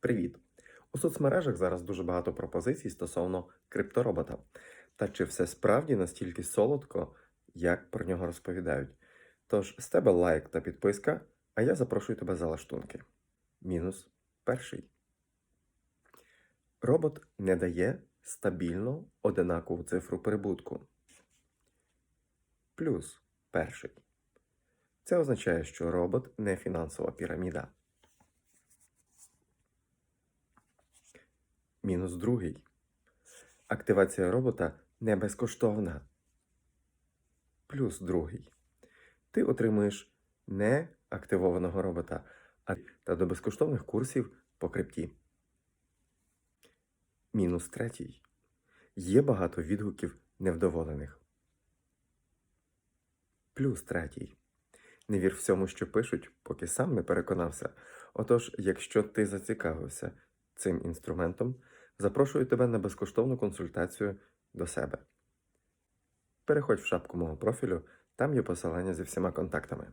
Привіт! У соцмережах зараз дуже багато пропозицій стосовно крипторобота. Та чи все справді настільки солодко, як про нього розповідають? Тож з тебе лайк та підписка, а я запрошую тебе за лаштунки. Мінус перший. Робот не дає стабільно одинакову цифру прибутку. Плюс перший. Це означає, що робот не фінансова піраміда. Мінус другий. Активація робота не безкоштовна. Плюс другий. Ти отримуєш не активованого робота, а та до безкоштовних курсів по крипті. Мінус третій. Є багато відгуків невдоволених. Плюс третій. Не вір всьому, що пишуть, поки сам не переконався. Отож, якщо ти зацікавився цим інструментом, запрошую тебе на безкоштовну консультацію до себе. Переходь в шапку мого профілю, там є посилання зі всіма контактами.